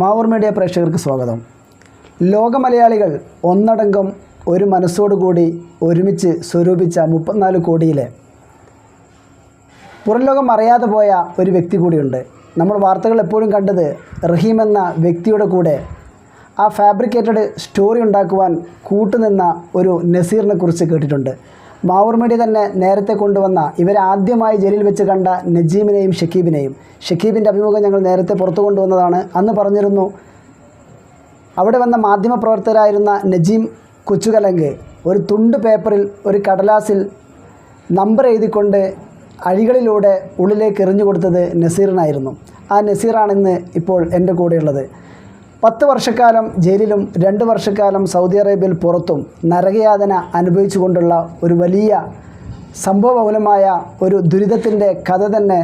Mavoor media പ്രേക്ഷകർക്ക് സ്വാഗതം. ലോക മലയാളികൾ ഒന്നടങ്കം ഒരു മനസ്സോടുകൂടി ഒരുമിച്ച് സ്വരൂപിച്ച മുപ്പത്തിനാല് കോടിയിലെ പുറം ലോകം അറിയാതെ പോയ ഒരു വ്യക്തി കൂടിയുണ്ട്. നമ്മൾ വാർത്തകൾ എപ്പോഴും കണ്ടത് റഹീം എന്ന വ്യക്തിയുടെ കൂടെ ആ ഫാബ്രിക്കേറ്റഡ് സ്റ്റോറി ഉണ്ടാക്കുവാൻ കൂട്ടുനിന്ന ഒരു നസീറിനെ കുറിച്ച് കേട്ടിട്ടുണ്ട്. മാവൂർ മീഡിയ തന്നെ നേരത്തെ കൊണ്ടുവന്ന ഇവരാദ്യമായി ജയിലിൽ വെച്ച് കണ്ട നജീമിനെയും ഷക്കീബിനെയും. ഷക്കീബിന്റെ അഭിമുഖം ഞങ്ങൾ നേരത്തെ പുറത്തു കൊണ്ടുവന്നതാണ്. അന്ന് പറഞ്ഞിരുന്നു അവിടെ വന്ന മാധ്യമപ്രവർത്തകരായിരുന്ന നജീം കൊച്ചുകലങ്ക് ഒരു തുണ്ട് പേപ്പറിൽ ഒരു കടലാസിൽ നമ്പർ എഴുതിക്കൊണ്ട് അഴികളിലൂടെ ഉള്ളിലേക്ക് എറിഞ്ഞു കൊടുത്തത് നസീറിനായിരുന്നു. ആ നസീറാണിന്ന് ഇപ്പോൾ എന്റെ കൂടെയുള്ളത്. പത്ത് വർഷക്കാലം ജയിലിലും രണ്ട് വർഷക്കാലം സൗദി അറേബ്യയിൽ പുറത്തും നരകയാതന അനുഭവിച്ചുകൊണ്ടുള്ള ഒരു വലിയ സംഭവബഹുലമായ ഒരു ദുരിതത്തിന്റെ കഥ തന്നെ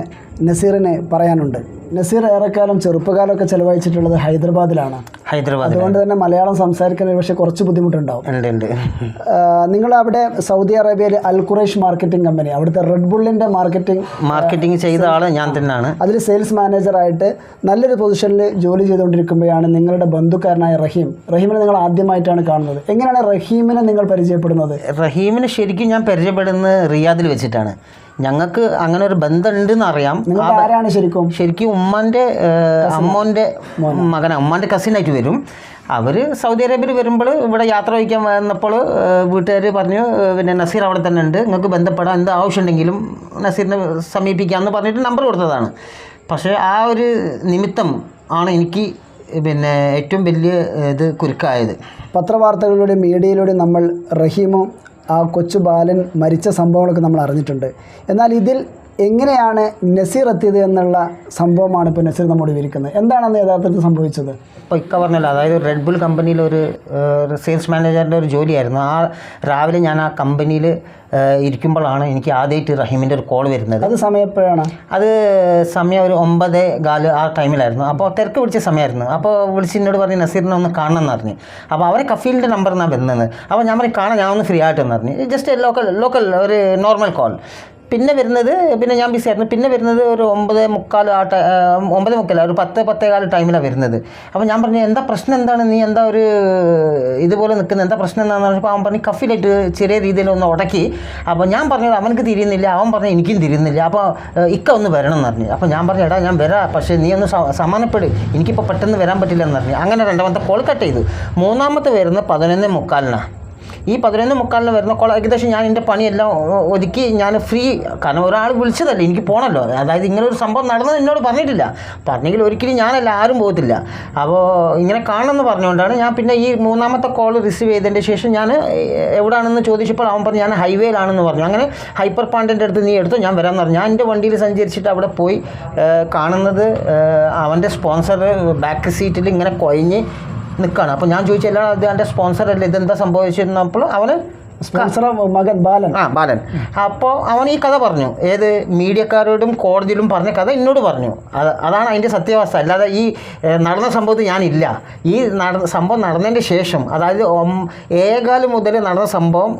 നസീറിന് പറയാനുണ്ട്. നസീർ ഏറെക്കാലം ചെറുപ്പകാലമൊക്കെ ചെലവഴിച്ചിട്ടുള്ളത് ഹൈദരാബാദിലാണ്. ഹൈദരാബാദ് അതുകൊണ്ട് തന്നെ മലയാളം സംസാരിക്കാൻ പക്ഷേ കുറച്ച് ബുദ്ധിമുട്ടുണ്ടാവും. ഉണ്ട് ഉണ്ട്. നിങ്ങൾ അവിടെ സൗദി അറേബ്യയിൽ അൽ ഖുറൈഷ് മാർക്കറ്റിംഗ് കമ്പനി അവിടുത്തെ റെഡ് ബുള്ളിന്റെ മാർക്കറ്റിംഗ് മാർക്കറ്റിംഗ് ചെയ്ത ആൾ ഞാൻ തന്നെയാണ്. അതിൽ സെയിൽസ് മാനേജർ ആയിട്ട് നല്ലൊരു പൊസിഷനിൽ ജോലി ചെയ്തുകൊണ്ടിരിക്കുമ്പോഴാണ് നിങ്ങളുടെ ബന്ധുക്കാരനായ റഹീം. റഹീമിനെ നിങ്ങൾ ആദ്യമായിട്ടാണ് കാണുന്നത്. എങ്ങനെയാണ് റഹീമിനെ നിങ്ങൾ പരിചയപ്പെടുന്നത്? റഹീമിനെ ശരിക്കും ഞാൻ പരിചയപ്പെടുന്നത് റിയാദിൽ വെച്ചിട്ടാണ്. ഞങ്ങൾക്ക് അങ്ങനെ ഒരു ബന്ധമുണ്ടെന്ന് അറിയാം. ആരാണ് ശരിക്കും? ശരിക്കും ഉമ്മാന്റെ അമ്മോന്റെ മകന ഉമ്മാന്റെ കസിനായിട്ട് വരും. അവർ സൗദി അറേബ്യയിൽ വരുമ്പോൾ ഇവിടെ യാത്ര വയ്ക്കാൻ വന്നപ്പോൾ വീട്ടുകാർ പറഞ്ഞു പിന്നെ നസീർ അവിടെ തന്നെ ഉണ്ട്. നിങ്ങൾക്ക് ബന്ധപ്പെടാൻ എന്ത് ആവശ്യമുണ്ടെങ്കിലും നസീറിനെ സമീപിക്കാമെന്ന് പറഞ്ഞിട്ട് നമ്പർ കൊടുത്തതാണ്. പക്ഷേ ആ ഒരു നിമിത്തം ആണ് എനിക്ക് പിന്നെ ഏറ്റവും വലിയ ഇത് കുരുക്കായത്. പത്രവാർത്തകളിലൂടെ മീഡിയയിലൂടെ നമ്മൾ റഹീമും ആ കൊച്ചു ബാലൻ മരിച്ച സംഭവങ്ങളൊക്കെ നമ്മൾ അറിഞ്ഞിട്ടുണ്ട്. എന്നാൽ ഇതിൽ എങ്ങനെയാണ് നസീർ എത്തിയത് എന്നുള്ള സംഭവമാണ് ഇപ്പോൾ നസീർ നമ്മോട് വിവരിക്കുന്നത്. എന്താണെന്ന് യഥാർത്ഥത്തിൽ സംഭവിച്ചത്? ഇപ്പോൾ ഇക്ക പറഞ്ഞല്ലോ അതായത് റെഡ് ബുൾ കമ്പനിയിൽ ഒരു സെയിൽസ് മാനേജറിന്റെ ഒരു ജോലിയായിരുന്നു. ആ രാവിലെ ഞാൻ ആ കമ്പനിയിൽ ഇരിക്കുമ്പോഴാണ് എനിക്ക് ആദ്യമായിട്ട് റഹീമിന്റെ ഒരു കോൾ വരുന്നത്. അത് സമയം എപ്പോഴാണ് അത് സമയം ഒരു ഒമ്പത് കാൽ ആ ടൈമിലായിരുന്നു അപ്പോൾ തിരക്ക് പിടിച്ച സമയമായിരുന്നു. അപ്പോൾ വിളിച്ച് എന്നോട് പറഞ്ഞ് നസീറിനെ ഒന്ന് കാണണം എന്ന് പറഞ്ഞു. അപ്പോൾ അവരെ കഫീലിന്റെ നമ്പർ എന്നാണ് വരുന്നത് അപ്പോൾ ഞാൻ പറഞ്ഞു കാണാൻ ഞാൻ ഒന്ന് ഫ്രീ ആയിട്ടെന്ന് പറഞ്ഞു. ജസ്റ്റ് ലോക്കൽ ലോക്കൽ ഒരു നോർമൽ കോൾ പിന്നെ വരുന്നത് പിന്നെ ഞാൻ ബിസി ആയിരുന്നു. പിന്നെ വരുന്നത് ഒരു ഒമ്പത് മുക്കാൽ ആ ഒമ്പത് മുക്കാൽ ഒരു പത്ത് പത്തേകാൽ ടൈമിലാണ് വരുന്നത്. അപ്പോൾ ഞാൻ പറഞ്ഞു എന്താ പ്രശ്നം? എന്താണ്? നീ എന്താ ഒരു ഇതുപോലെ നിൽക്കുന്നത് എന്താ പ്രശ്നം എന്താണെന്ന് പറഞ്ഞപ്പോൾ അവൻ പറഞ്ഞു കഫിലായിട്ട് ചെറിയ രീതിയിൽ ഒന്ന് ഉടക്കി അപ്പോൾ ഞാൻ പറഞ്ഞത് അവനക്ക് തിരിയുന്നില്ല. അവൻ പറഞ്ഞു എനിക്കും തിരിയുന്നില്ല. അപ്പോൾ ഇക്ക ഒന്ന് വരണം എന്ന് പറഞ്ഞു. അപ്പോൾ ഞാൻ പറഞ്ഞു എടാ ഞാൻ വരാം. പക്ഷേ നീ ഒന്ന് സമാനപ്പെട് എനിക്കിപ്പോൾ പെട്ടെന്ന് വരാൻ പറ്റില്ല എന്ന് പറഞ്ഞു. അങ്ങനെ രണ്ടാമത്തെ കോൾ കട്ട് ചെയ്തു. മൂന്നാമത്തെ വരുന്നത് പതിനൊന്ന് മുക്കാലിനാണ് ഈ പതിനൊന്ന് മുക്കാലിന് വരുന്ന കോൾ ഏകദേശം ഞാൻ എന്റെ പണിയെല്ലാം ഒതുക്കി ഞാൻ ഫ്രീ. കാരണം ഒരാൾ വിളിച്ചതല്ലേ എനിക്ക് പോകണമല്ലോ അതായത് ഇങ്ങനെ ഒരു സംഭവം നടന്നത് എന്നോട് പറഞ്ഞിട്ടില്ല. പറഞ്ഞെങ്കിൽ ഒരിക്കലും ഞാനല്ല ആരും പോകത്തില്ല. അപ്പോൾ ഇങ്ങനെ കാണണമെന്ന് പറഞ്ഞുകൊണ്ടാണ് ഞാൻ പിന്നെ ഈ മൂന്നാമത്തെ കോൾ റിസീവ് ചെയ്തതിന്റെ ശേഷം ഞാൻ എവിടെയാണെന്ന് ചോദിച്ചപ്പോൾ അവൻ പറഞ്ഞു ഞാൻ ഹൈവേയിലാണെന്ന് പറഞ്ഞു. അങ്ങനെ ഹൈപ്പർ പാണ്ടിന്റെ അടുത്ത് നീ എടുത്തു ഞാൻ വരാമെന്ന് പറഞ്ഞു. ഞാൻ എന്റെ വണ്ടിയിൽ സഞ്ചരിച്ചിട്ട് അവിടെ പോയി കാണുന്നത് അവന്റെ സ്പോൺസർ ബാക്ക് സീറ്റിൽ ഇങ്ങനെ കൊയഞ്ഞ് നിൽക്കുകയാണ് അപ്പോൾ ഞാൻ ചോദിച്ചു എല്ലാ അതിന്റെ സ്പോൺസർ അല്ലേ? ഇതെന്താ സംഭവിച്ചിരുന്നപ്പോൾ അവന് സ്പോൺസർ മകൻ ബാലൻ. ആ ബാലൻ. അപ്പോൾ അവൻ ഈ കഥ പറഞ്ഞു. ഏത് മീഡിയക്കാരോടും കോടതിയിലും പറഞ്ഞ കഥ എന്നോട് പറഞ്ഞു. അത് അതാണ് അതിന്റെ സത്യാവസ്ഥ. അല്ലാതെ ഈ നടന്ന സംഭവത്തിൽ ഞാനില്ല. ഈ നടന്ന സംഭവം നടന്നതിന്റെ ശേഷം അതായത് ഏകാലം മുതൽ നടന്ന സംഭവം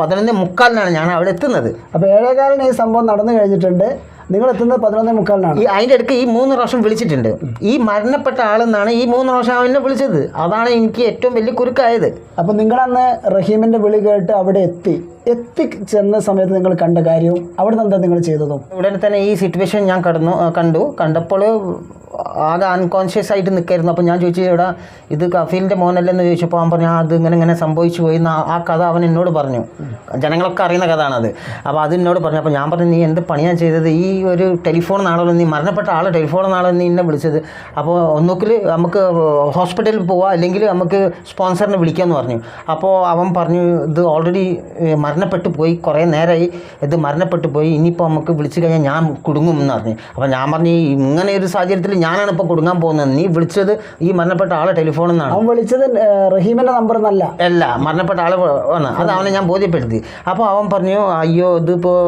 പതിനൊന്ന് മുക്കാലിനാണ് ഞാൻ അവിടെ എത്തുന്നത്. അപ്പോൾ ഏഴേകാലിന് ഈ സംഭവം നടന്നു കഴിഞ്ഞിട്ടുണ്ട്. നിങ്ങൾ എത്തുന്നത് പതിനൊന്നേ മുക്കാലിനാണ്. ഈ അതിന്റെ അടുക്ക് ഈ മൂന്ന് പ്രാവശ്യം വിളിച്ചിട്ടുണ്ട്. ഈ മരണപ്പെട്ട ആളെന്നാണ് ഈ മൂന്ന് പ്രാവശ്യം അവനെ വിളിച്ചത്. അതാണ് എനിക്ക് ഏറ്റവും വലിയ കുരുക്കായത്. അപ്പോൾ നിങ്ങളന്ന് റഹീമിന്റെ വിളി കേട്ട് അവിടെ എത്തി. എത്തി ചെന്ന സമയത്ത് നിങ്ങൾ കണ്ട കാര്യവും അവിടെ നിന്ന് എന്താ നിങ്ങൾ ചെയ്തതും? ഉടനെ തന്നെ ഈ സിറ്റുവേഷൻ ഞാൻ കടന്നു കണ്ടു. കണ്ടപ്പോൾ ആകെ അൺകോൺഷ്യസ് ആയിട്ട് നിൽക്കായിരുന്നു അപ്പോൾ ഞാൻ ചോദിച്ചു എടാ ഇത് കഫീലിന്റെ മോനല്ലെന്ന് ചോദിച്ചപ്പോൾ അവൻ പറഞ്ഞു "ആ, അത് ഇങ്ങനെ ഇങ്ങനെ സംഭവിച്ചു പോയി ആ- കഥ അവൻ എന്നോട് പറഞ്ഞു. ജനങ്ങളൊക്കെ അറിയുന്ന കഥയാണത് അപ്പോൾ അത് എന്നോട് പറഞ്ഞു. അപ്പോൾ ഞാൻ പറഞ്ഞു നീ എന്ത് പണിയാണ് ചെയ്തത്? ഈ ഒരു ടെലിഫോൺ നാളെ നീ മരണപ്പെട്ട ആൾ ടെലിഫോൺ നാളെ നീ എന്നെ വിളിച്ചത്. അപ്പോൾ ഒന്നുകിൽ നമുക്ക് ഹോസ്പിറ്റലിൽ പോവാം അല്ലെങ്കിൽ നമുക്ക് സ്പോൺസറിനെ വിളിക്കാമെന്ന് പറഞ്ഞു. അപ്പോൾ അവൻ പറഞ്ഞു ഇത് ഓൾറെഡി മരണപ്പെട്ടു പോയി. കുറേ നേരമായി ഇത് മരണപ്പെട്ടു പോയി. ഇനിയിപ്പോൾ നമുക്ക് വിളിച്ചു കഴിഞ്ഞാൽ ഞാൻ കുടുങ്ങും എന്ന് പറഞ്ഞു. അപ്പോൾ ഞാൻ പറഞ്ഞു ഇങ്ങനെ ഒരു സാഹചര്യത്തിൽ ഞാനാണ് ഇപ്പോൾ കൊടുക്കാൻ പോകുന്നത്. നീ വിളിച്ചത് ഈ മരണപ്പെട്ട ആളെ ടെലിഫോണിൽ നിന്നാണ് അവൻ വിളിച്ചത് റഹീമിന്റെ റഹീമിന്റെ നമ്പർ എന്നല്ല. അല്ല മരണപ്പെട്ട ആളെ വന്ന. അത് അവനെ ഞാൻ ബോധ്യപ്പെടുത്തി. അപ്പോൾ അവൻ പറഞ്ഞു അയ്യോ ഇതിപ്പോൾ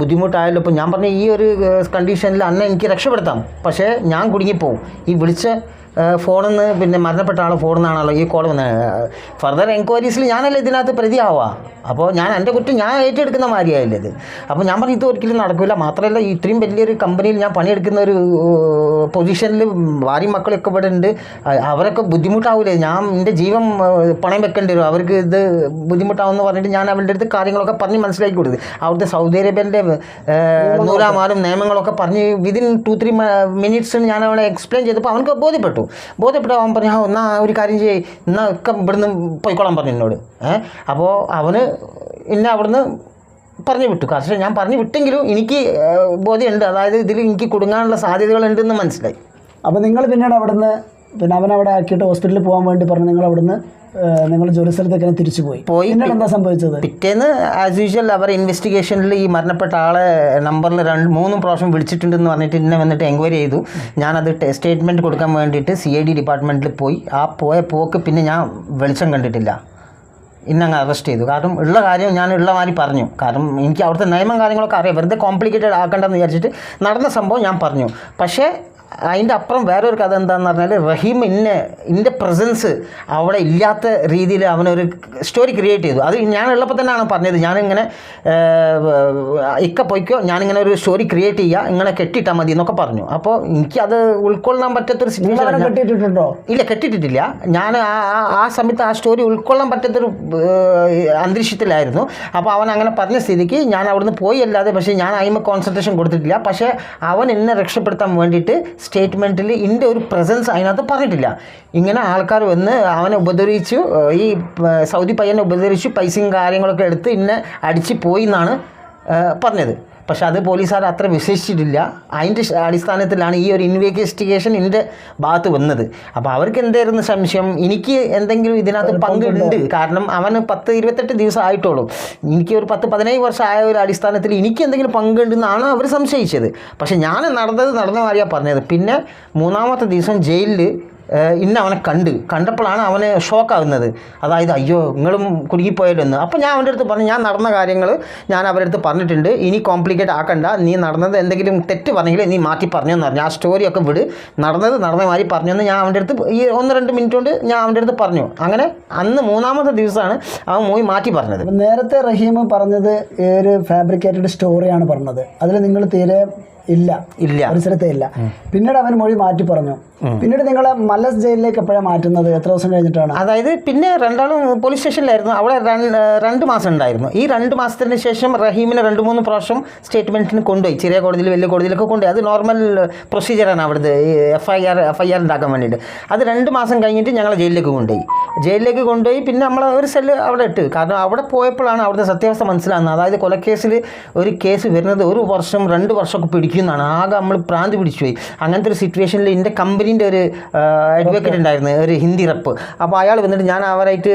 ബുദ്ധിമുട്ടായാലും ബുദ്ധിമുട്ടായല്ലോ. ഇപ്പോൾ ഞാൻ പറഞ്ഞു ഈ ഒരു കണ്ടീഷനിൽ അന്നെ എനിക്ക് രക്ഷപ്പെടുത്താം. പക്ഷേ ഞാൻ കുടുങ്ങിപ്പോവും. ഈ വിളിച്ച ഫോണിൽ നിന്ന് പിന്നെ മരണപ്പെട്ട ആൾ ഫോണിൽ നിന്നാണല്ലോ ഈ കോൾ വന്നത് ഫർദർ എൻക്വയറീസിൽ ഞാനല്ലേ ഇതിനകത്ത് പ്രതിയാവുക? അപ്പോൾ ഞാൻ എന്റെ കുറ്റം ഞാൻ ഏറ്റെടുക്കുന്ന മാതിരിയായില്ല ഇത്. അപ്പോൾ ഞാൻ പറഞ്ഞു ഇത് ഒരിക്കലും നടക്കില്ല മാത്രമല്ല ഇത്രയും വലിയൊരു കമ്പനിയിൽ ഞാൻ പണിയെടുക്കുന്ന ഒരു പൊസിഷനിൽ വാരി മക്കളൊക്കെ ഇവിടെ ഉണ്ട്. അവരൊക്കെ ബുദ്ധിമുട്ടാവില്ലേ ഞാൻ എന്റെ ജീവൻ പണയം വെക്കേണ്ടി വരും. അവർക്ക് ഇത് ബുദ്ധിമുട്ടാവുമെന്ന് പറഞ്ഞിട്ട് ഞാൻ അവരുടെ അടുത്ത് കാര്യങ്ങളൊക്കെ പറഞ്ഞ് മനസ്സിലാക്കി കൊടുത്തു. അവിടുത്തെ സൗദി അറേബ്യന്റെ നൂലാമാരും നിയമങ്ങളൊക്കെ. പറഞ്ഞ് വിതിൻ ടു ത്രീ മിനിറ്റ്സ് ഞാൻ അവനെ എക്സ്പ്ലെയിൻ ചെയ്തപ്പോൾ അവനക്ക് ബോധ്യപ്പെട്ടു. ബോധ്യപ്പെട്ടു അവൻ പറഞ്ഞു "ആ, എന്നാ ഒരു കാര്യം ചെയ്യ് എന്നാ ഒക്കെ ഇവിടുന്ന് പോയിക്കോളാൻ പറഞ്ഞു എന്നോട്. ഏഹ് അപ്പോൾ അവന് എന്നെ അവിടുന്ന് പറഞ്ഞു വിട്ടു. കർഷകൻ ഞാൻ പറഞ്ഞു വിട്ടെങ്കിലും എനിക്ക് ബോധ്യമുണ്ട്. അതായത് ഇതിൽ എനിക്ക് കുടുങ്ങാനുള്ള സാധ്യതകളുണ്ടെന്ന് മനസ്സിലായി. അപ്പോൾ നിങ്ങൾ പിന്നീട് അവിടുന്ന് പിന്നെ അവൻ അവിടെ ആക്കിയിട്ട് ഹോസ്പിറ്റലിൽ പോകാൻ വേണ്ടി പറഞ്ഞു നിങ്ങൾ അവിടുന്ന് നിങ്ങൾ ജോലി സ്ഥലത്തേക്ക് തന്നെ തിരിച്ചു പോയി. പോയി. എന്താ സംഭവിച്ചത്? പിറ്റേന്ന് ആസ് യൂഷ്വൽ അവർ ഇൻവെസ്റ്റിഗേഷനിൽ ഈ മരണപ്പെട്ട ആളെ നമ്പറിൽ രണ്ട് മൂന്നും പ്രാവശ്യം വിളിച്ചിട്ടുണ്ടെന്ന് പറഞ്ഞിട്ട് എന്നെ വന്നിട്ട് എൻക്വയറി ചെയ്തു. ഞാനത് സ്റ്റേറ്റ്മെന്റ് കൊടുക്കാൻ വേണ്ടിയിട്ട് സി ഐ ഡി ഡിപ്പാർട്ട്മെന്റിൽ പോയി. ആ പോയ പോക്ക് പിന്നെ ഞാൻ വെളിച്ചം കണ്ടിട്ടില്ല. ഇന്നങ്ങ് അറസ്റ്റ് ചെയ്തു. കാരണം ഉള്ള കാര്യം ഞാൻ ഉള്ള മാതിരി പറഞ്ഞു. കാരണം എനിക്ക് അവിടുത്തെ നിയമം കാര്യങ്ങളൊക്കെ അറിയാം. വെറുതെ കോംപ്ലിക്കേറ്റഡ് ആക്കണ്ടെന്ന് വിചാരിച്ചിട്ട് നടന്ന സംഭവം ഞാൻ പറഞ്ഞു. പക്ഷേ അതിന്റെ അപ്പുറം വേറൊരു കഥ എന്താണെന്ന് പറഞ്ഞാൽ റഹീം ഇന്നെ ഇന്റെ പ്രസൻസ് അവിടെ ഇല്ലാത്ത രീതിയിൽ അവനൊരു സ്റ്റോറി ക്രിയേറ്റ് ചെയ്തു. അത് ഞാനുള്ളപ്പോൾ തന്നെയാണ് പറഞ്ഞത്. ഞാനിങ്ങനെ ഇക്ക പൊയ്ക്കോ ഞാനിങ്ങനെ ഒരു സ്റ്റോറി ക്രിയേറ്റ് ചെയ്യുക ഇങ്ങനെ കെട്ടിയിട്ടാൽ മതി എന്നൊക്കെ പറഞ്ഞു. അപ്പോൾ എനിക്കത് ഉൾക്കൊള്ളാൻ പറ്റാത്തൊരു സിറ്റുവേഷൻ കെട്ടിയിട്ടുണ്ടോ? ഇല്ല കെട്ടിട്ടിട്ടില്ല ഞാൻ ആ ആ- ആ സമയത്ത് ആ സ്റ്റോറി ഉൾക്കൊള്ളാൻ പറ്റാത്തൊരു അന്തരീക്ഷത്തിലായിരുന്നു. അപ്പോൾ അവൻ അങ്ങനെ പറഞ്ഞ സ്ഥിതിക്ക് ഞാൻ അവിടുന്ന് പോയി അല്ലാതെ പക്ഷേ ഞാൻ അതിന് കോൺസെൻട്രേഷൻ കൊടുത്തിട്ടില്ല. പക്ഷേ അവൻ എന്നെ രക്ഷപ്പെടുത്താൻ വേണ്ടിയിട്ട് സ്റ്റേറ്റ്മെന്റിൽ ഇന്റെ ഒരു പ്രസൻസ് അതിനകത്ത് പറഞ്ഞിട്ടില്ല. ഇങ്ങനെ ആൾക്കാർ വന്ന് അവനെ ഉപദ്രവിച്ചു ഈ സൗദി പയ്യനെ ഉപദ്രവിച്ചു പൈസയും കാര്യങ്ങളൊക്കെ എടുത്ത് ഇന്നെ അടിച്ച് പോയി എന്നാണ് പറഞ്ഞത്. പക്ഷെ അത് പോലീസുകാർ അത്ര വിശ്വസിച്ചിട്ടില്ല. അതിന്റെ അടിസ്ഥാനത്തിലാണ് ഈ ഒരു ഇൻവെസ്റ്റിഗേഷൻ എന്റെ ഭാഗത്ത് വന്നത്. അപ്പോൾ അവർക്ക് എന്തായിരുന്നു സംശയം? എനിക്ക് എന്തെങ്കിലും ഇതിനകത്ത് പങ്കുണ്ട്. കാരണം അവന് പത്ത് ഇരുപത്തെട്ട് ദിവസം ആയിട്ടുള്ളൂ. എനിക്ക് ഒരു പത്ത് പതിനേഴ് വർഷം ആയ ഒരു അടിസ്ഥാനത്തിൽ എനിക്ക് എന്തെങ്കിലും പങ്കുണ്ടെന്നാണ് അവർ സംശയിച്ചത്. പക്ഷേ ഞാൻ നടന്നത് നടന്ന കാര്യമാണ് പറഞ്ഞത്. പിന്നെ മൂന്നാമത്തെ ദിവസം ജയിലിൽ ഇന്ന് അവനെ കണ്ട്. കണ്ടപ്പോഴാണ് അവന് ഷോക്കാകുന്നത്. അതായത് അയ്യോ നിങ്ങളും കുടുങ്ങിപ്പോയല്ലെന്ന്. അപ്പോൾ ഞാൻ അവന്റെ അടുത്ത് പറഞ്ഞു ഞാൻ നടന്ന കാര്യങ്ങൾ ഞാൻ അവരുടെ അടുത്ത് പറഞ്ഞിട്ടുണ്ട്. ഇനി കോംപ്ലിക്കേറ്റ് ആക്കണ്ട. നീ നടന്നത് എന്തെങ്കിലും തെറ്റ് പറഞ്ഞെങ്കിൽ നീ മാറ്റി പറഞ്ഞെന്ന് പറഞ്ഞു. ആ സ്റ്റോറിയൊക്കെ വിട്. നടന്നത് നടന്ന മാതിരി പറഞ്ഞെന്ന് ഞാൻ അവന്റെ അടുത്ത് ഈ ഒന്ന് രണ്ട് മിനിറ്റ് കൊണ്ട് ഞാൻ അവന്റെ അടുത്ത് പറഞ്ഞു. അങ്ങനെ അന്ന് മൂന്നാമത്തെ ദിവസമാണ് അവൻ മൂവി മാറ്റി പറഞ്ഞത്. നേരത്തെ റഹീം പറഞ്ഞത് ഒരു ഫാബ്രിക്കേറ്റഡ് സ്റ്റോറിയാണ് പറഞ്ഞത്. അതിൽ നിങ്ങൾ തീരെ ഇല്ല. ഇല്ല. പരിസരത്തെ ഇല്ല പിന്നീട് അവൻ മൊഴി മാറ്റി പറഞ്ഞു. പിന്നീട് നിങ്ങളെ മലസ് ജയിലിലേക്ക് എപ്പോഴാണ് മാറ്റുന്നത്? എത്ര ദിവസം കഴിഞ്ഞിട്ടാണ്? അതായത് പിന്നെ രണ്ടാളും പോലീസ് സ്റ്റേഷനിലായിരുന്നു. അവിടെ രണ്ട് മാസം ഉണ്ടായിരുന്നു. ഈ രണ്ട് മാസത്തിന് ശേഷം റഹീമിനെ രണ്ട് മൂന്ന് പ്രാവശ്യം സ്റ്റേറ്റ്മെന്റിന് കൊണ്ടുപോയി. ചെറിയ കോടതിയിൽ വലിയ കോടതിയിലൊക്കെ കൊണ്ടുപോയി. അത് നോർമൽ പ്രൊസീജിയറാണ് അവിടുത്തെ. F I R F I R ഉണ്ടാക്കാൻ വേണ്ടിയിട്ട്. അത് രണ്ട് മാസം കഴിഞ്ഞിട്ട് ഞങ്ങളെ ജയിലിലേക്ക് കൊണ്ടുപോയി. ജയിലിലേക്ക് കൊണ്ടുപോയി. പിന്നെ നമ്മൾ ഒരു സെല്ല് അവിടെ ഇട്ട്. കാരണം അവിടെ പോയപ്പോഴാണ് അവിടുത്തെ സത്യാവസ്ഥ മനസ്സിലാകുന്നത്. അതായത് കൊലക്കേസിൽ ഒരു കേസ് വരുന്നത് ഒരു വർഷം രണ്ട് വർഷമൊക്കെ പിടിക്കുന്നതാണ് ആകെ നമ്മൾ പ്രാന്ത് പിടിച്ചു പോയി അങ്ങനത്തെ ഒരു സിറ്റുവേഷനിൽ എന്റെ കമ്പനീന്റെ ഒരു അഡ്വക്കേറ്റ് ഉണ്ടായിരുന്നു ഒരു ഹിന്ദി റപ്പ് അപ്പോൾ അയാൾ വന്നിട്ട് ഞാൻ അവരായിട്ട്